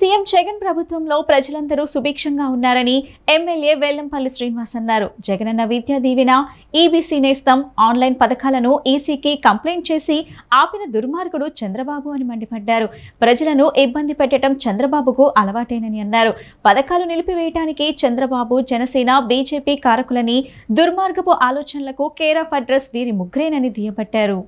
CM Jagan ప్రభుత్వంలో ప్రజలందరూ సుభిక్షంగా ఉన్నారని ఎమ్మెల్యే వెల్లంపల్లి శ్రీనివాస్ అన్నారు. జగనన్న విద్యా దీవెన ఈబీసీ నేస్తం ఆన్లైన్ పథకాలను ఈసీకి కంప్లైంట్ చేసి ఆపిన దుర్మార్గుడు చంద్రబాబు అని మండిపడ్డారు. ప్రజలను ఇబ్బంది పెట్టడం చంద్రబాబుకు అలవాటేనని అన్నారు. పథకాలు నిలిపివేయడానికి చంద్రబాబు జనసేన బీజేపీ కారకులని దుర్మార్గపు ఆలోచనలకు కేర్ ఆఫ్ అడ్రస్ వీరి ముగ్గురేనని దుయ్యబట్టారు.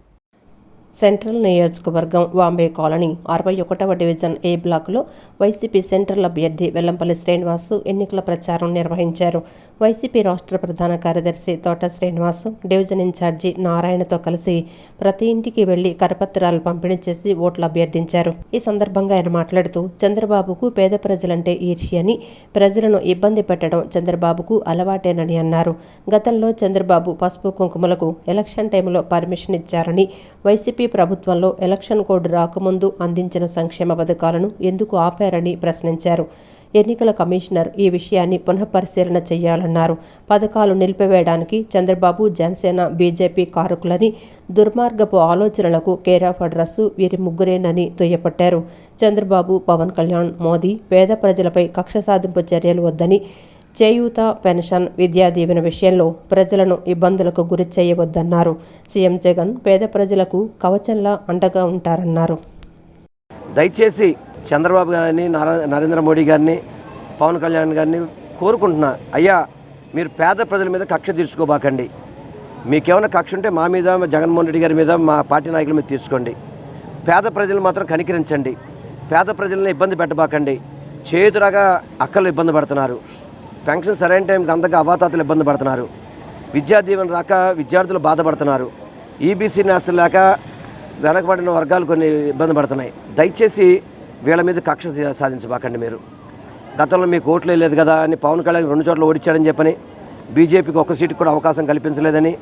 సెంట్రల్ నియోజకవర్గం వాంబే కాలనీ అరవై ఒకటవ డివిజన్ ఏ బ్లాక్లో వైసీపీ సెంట్రల్ అభ్యర్థి వెల్లంపల్లి శ్రీనివాసు ఎన్నికల ప్రచారం నిర్వహించారు. వైసీపీ రాష్ట్ర ప్రధాన కార్యదర్శి తోట శ్రీనివాసు డివిజన్ ఇన్ఛార్జి నారాయణతో కలిసి ప్రతి ఇంటికి వెళ్ళి కరపత్రాలు పంపిణీ చేసి ఓట్లు అభ్యర్థించారు. ఈ సందర్భంగా ఆయన మాట్లాడుతూ చంద్రబాబుకు పేద ప్రజలంటే ఈర్ష్యని ప్రజలను ఇబ్బంది పెట్టడం చంద్రబాబుకు అలవాటేనని అన్నారు. గతంలో చంద్రబాబు పసుపు కుంకుమలకు ఎలక్షన్ టైంలో పర్మిషన్ ఇచ్చారని వైసీపీ ప్రభుత్వంలో ఎలక్షన్ కోడ్ రాకముందు అందించిన సంక్షేమ పథకాలను ఎందుకు ఆపారని ప్రశ్నించారు. ఎన్నికల కమిషనర్ ఈ విషయాన్ని పునఃపరిశీలన చేయాలన్నారు. పథకాలు నిలిపివేయడానికి చంద్రబాబు జనసేన బీజేపీ కారకులని దుర్మార్గపు ఆలోచనలకు కేరాఫ్ అడ్రస్సు వీరి ముగ్గురేనని దుయ్యపట్టారు చంద్రబాబు పవన్ కళ్యాణ్ మోదీ పేద ప్రజలపై కక్ష సాధింపు చర్యలు వద్దని చేయూత పెన్షన్ విద్యా దీవెన విషయంలో ప్రజలను ఇబ్బందులకు గురి చేయవద్దన్నారు. సీఎం జగన్ పేద ప్రజలకు కవచంలా అండగా ఉంటారన్నారు. దయచేసి చంద్రబాబు గారిని నరేంద్ర మోడీ గారిని పవన్ కళ్యాణ్ గారిని కోరుకుంటున్నా అయ్యా మీరు పేద ప్రజల మీద కక్ష తీర్చుకోబాకండి. మీకేమైనా కక్ష ఉంటే మా మీద జగన్మోహన్ రెడ్డి గారి మీద మా పార్టీ నాయకుల మీద తీర్చుకోండి. పేద ప్రజలు మాత్రం కనికరించండి. పేద ప్రజల్ని ఇబ్బంది పెట్టబాకండి. చేతురాగా అక్కలు ఇబ్బంది పడుతున్నారు. పెన్షన్ సరైన టైంకి అందక అవాతాతలు ఇబ్బంది పడుతున్నారు. విద్యా దీవెన రాక విద్యార్థులు బాధపడుతున్నారు. ఈబీసీ నేస్తలు లేక వెనకబడిన వర్గాలు కొన్ని ఇబ్బంది పడుతున్నాయి. దయచేసి వీళ్ళ మీద కక్ష సాధించబాకండి మీరు. గతంలో మీకు ఓట్లు లేదు కదా అని పవన్ కళ్యాణ్ రెండు చోట్ల ఓడిచ్చాడని చెప్పని బీజేపీకి ఒక్క సీటు కూడా అవకాశం కల్పించలేదని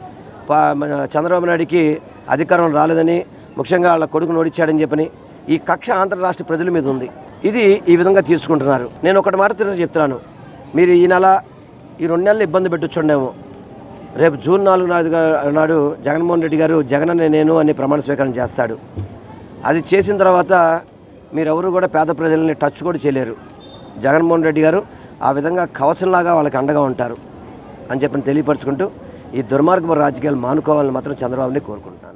పా- మన చంద్రబాబు నాయుడికి అధికారం రాలేదని ముఖ్యంగా వాళ్ళ కొడుకును ఓడిచ్చాడని చెప్పని ఈ కక్ష ఆంధ్ర రాష్ట్ర ప్రజల మీద ఉంది. ఇది ఈ విధంగా తీసుకుంటున్నారు. నేను ఒకటి మాట తిరిగి చెప్తున్నాను. మీరు ఈ నెల ఈ రెండు నెలలు ఇబ్బంది పెట్టొచ్చుండేమో. రేపు జూన్ నాలుగు నాడు నాడు జగన్మోహన్ రెడ్డి గారు జగన్ అనే నేను అని ప్రమాణ స్వీకారం చేస్తాడు. అది చేసిన తర్వాత మీరెవరు కూడా పేద ప్రజల్ని టచ్ కూడా చేయలేరు. జగన్మోహన్ రెడ్డి గారు ఆ విధంగా కవచంలాగా వాళ్ళకి అండగా ఉంటారు అని చెప్పని తెలియపరచుకుంటూ ఈ దుర్మార్గపు రాజకీయాలు మానుకోవాలని మాత్రం చంద్రబాబుని కోరుకుంటాను